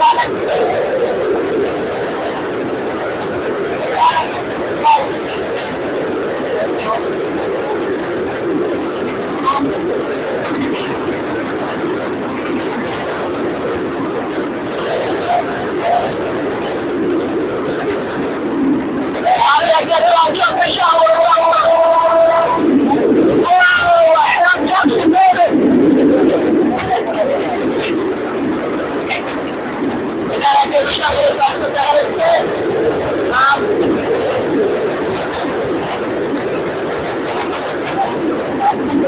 ማለት ነው።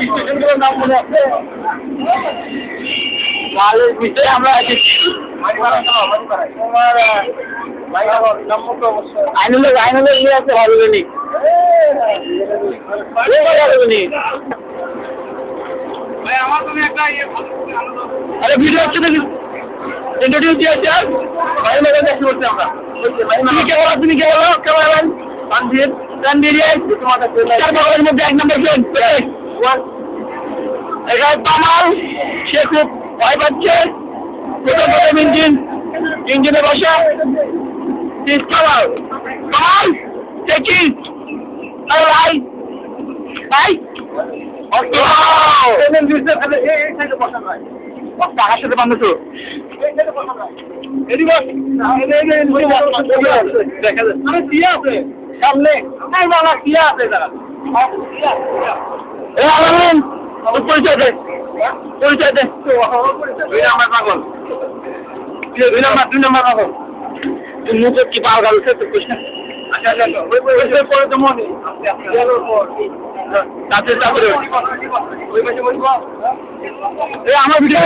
স্টেশনগুলোর নাম মনে আছে মালের বিষয়ে আমরা তোমার আইনুলের আইনুলের ইয়ে আছে ভালোবেনি আরে ভিডিও হচ্ছে দেখি ইন্টারভিউ দিয়ে আছে আর ভাই মেরে দেখতে করছি আমরা। তুমি কে বলো? তুমি কে বলো? কে বলেন তানভীর। তানভীর চার মধ্যে এক নম্বর ফ্রেন্ড এখানে তামাল সে খুব ভয় পাচ্ছে। প্রথম ইঞ্জিন। ইঞ্জিনে বসে। কামাল কামাল চেকিং ভাই ভাই! কার সাথে বান্ধব সামনে। পরিচয় দে। পরিচয় দে। দুই নাম্বার পাগল। দুই নাম্বার দুই নাম্বার পাগল। মুখে কি পাল গালছে তো কৃষ্ণ আমার ভিডিও